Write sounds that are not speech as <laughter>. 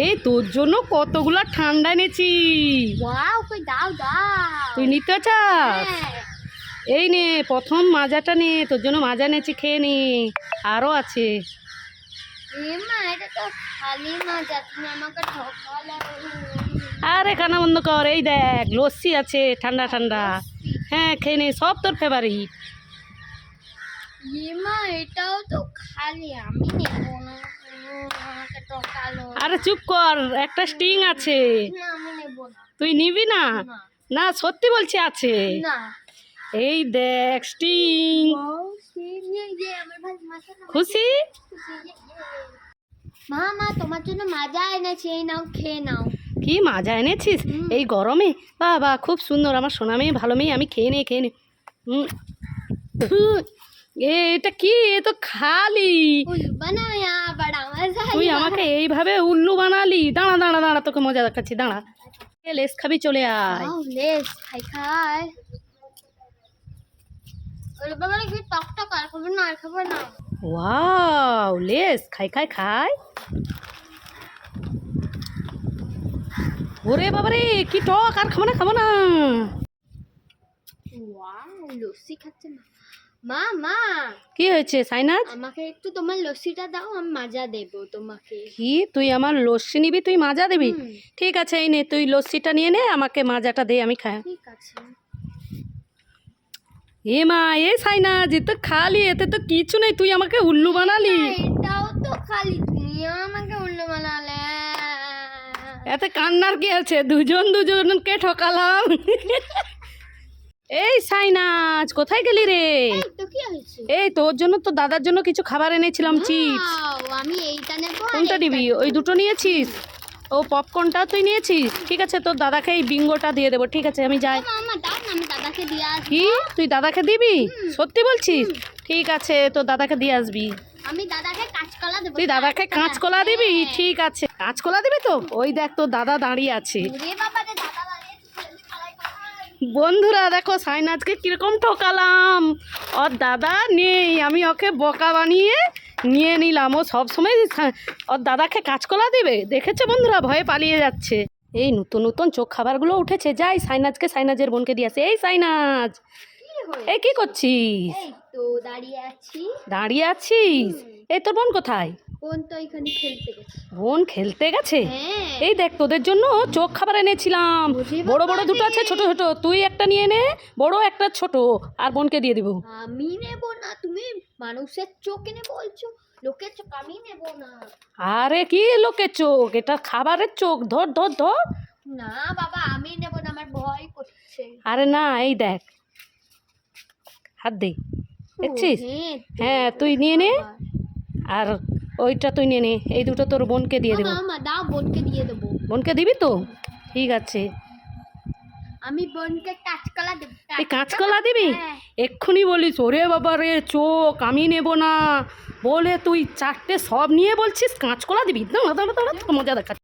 এই তোর জন্য কতগুলা ঠান্ডা এনেছি। তুই নিতে চাস? হ্যাঁ। এই নে প্রথম মাজাটা নে তোর জন্য মাজা নেছি খেয়ে নে। আরও আছে। আরে কানা বন্ধ কর এই দেখ লস্যি আছে ঠান্ডা ঠান্ডা। হ্যাঁ খেয়ে নে সব তোর ফেভারিট এটাও তো খালি আমি নেব না। আরে চুপ কর একটা স্টিং আছে। তুই নিবি না? না। সত্যি বলছি আছে। এই দেখ স্টিং। ও সে নিয়ে গিয়ে আমার ভাই মাথা না খুশি? মা মা তোমার জন্য মাজা এনেছি এই নাও খেয়ে নাও। কি মাজা এনেছিস? এই গরমে? বাহ খুব সুন্দর আমার সোনা মেয়ে ভালো মেয়ে আমি খেয়ে নে খেয়ে নে। এটা কি? এ তো খালি। মজা তুই আমাকে এইভাবে উল্লু বানালি। দাঁড়া দাঁড়া দাঁড়া তোকে মজা দেখাচ্ছি দাঁড়া। লেস খাবি চলে আয়। লেস খাই খাই। ওরে কি টক টক আর খাব না আর খাব না। ওয়াও লেস খাই খাই খাই। ওরে বাবারে কি টক আর খাব না খাব না। লস্যি খাচ্ছে না। মা মা। কি হয়েছে সাইনাজ? আমাকে একটু তোমার লস্যিটা দাও আমি মাজা দেব তোমাকে। কি? তুই আমার লস্যি নিবি তুই মাজা দিবি? ঠিক আছে এই নে তুই লস্যিটা নিয়ে নে আমাকে মাজাটা দে আমি খাই। ঠিক আছে। এ মা এ সাইনাজ এ তো খালি এতে তো কিছু নেই তুই আমাকে উল্লু বানালি। এটাও তো খালি তুমি আমাকে উল্লু বানালে। এতে কান্নার কি আছে? দুজন দুজনকে ঠকালাম। <laughs> এই সাইনাজ কোথায় গেলি রে? এই তোর জন্য তো দাদার জন্য কিছু খাবার এনেছিলাম চিপস। আমি এইটা নেব কোনটা নিবি? ওই দুটো নিয়েছিস? ও পপকর্নটা তুই নিয়েছিস? ঠিক আছে তোর দাদাকে এই বিঙ্গোটা দিয়ে দেবো ঠিক আছে আমি যাই। কি? তুই দাদাকে দিবি? সত্যি বলছিস? ঠিক আছে তোর দাদাকে দিয়ে আসবি। আমি দাদাকে কাঁচকলা দেবো তুই দাদাকে কাঁচকলা দিবি? হ্যাঁ। ঠিক আছে। কাঁচকলা দিবি তো? ওই দেখ তোর দাদা দাঁড়িয়ে আছে। বাবা রে দাদা দাঁড়িয়ে ছেলে খালাই খালাই বন্ধুরা দেখো সাইনাজকে কীরকম ঠকালাম। ওর দাদা নেই আমি ওকে বোকা বানিয়ে নিয়ে নিলাম। ও সবসময় ওর দাদাকে কাঁচকলা দিবে? দেখেছে বন্ধুরা ভয়ে পালিয়ে যাচ্ছে। এই নতুন নতুন চোখ খাবারগুলো উঠেছে। যাই সাইনাজকে সাইনাজের বোনকে দিয়ে আসে। এই সাইনাজ এই কি করছিস? তো দাঁড়িয়ে আছি। দাঁড়িয়ে আছিস? এই তোর বোন কোথায়? বোন তো এখানে খেলতে গেছে। বোন খেলতে গেছে? হ্যাঁ। এই দেখ তোদের জন্য চোখ খাবার এনেছিলাম। বড় বড় দুটো আছে ছোট ছোট। তুই একটা নিয়ে নে বড় একটা ছোট। আর বোনকে দিয়ে দিব। আমি নেব না তুমি মানুষের চোখ এনে বলছো। লোকের চোখ আমি নেব না। আরে কি লোকের চোখ? এটা খাবারের চোখ। ধর ধর ধর। না বাবা আমি নেব না আমার ভয় করছে। আরে না এই দেখ। হাত দে। দেখছিস? হ্যাঁ, হ্যাঁ তুই নিয়ে নে। আর ওইটা তুই নিয়ে নে এই দুটো তোর বোনকে দিয়ে দেবো। দাও বোনকে দিয়ে দেবো। বোনকে দিবি তো? ঠিক আছে। আমি বোনকে কাঁচকলা দেবো তুই কাঁচকলা দিবি হ্যাঁ। এক্ষুনি বলিস ওরে বাবা রে চোখ আমি নেব না। বলে তুই চারটে সব নিয়ে বলছিস কাঁচকলা দিবি। না মজা দেখা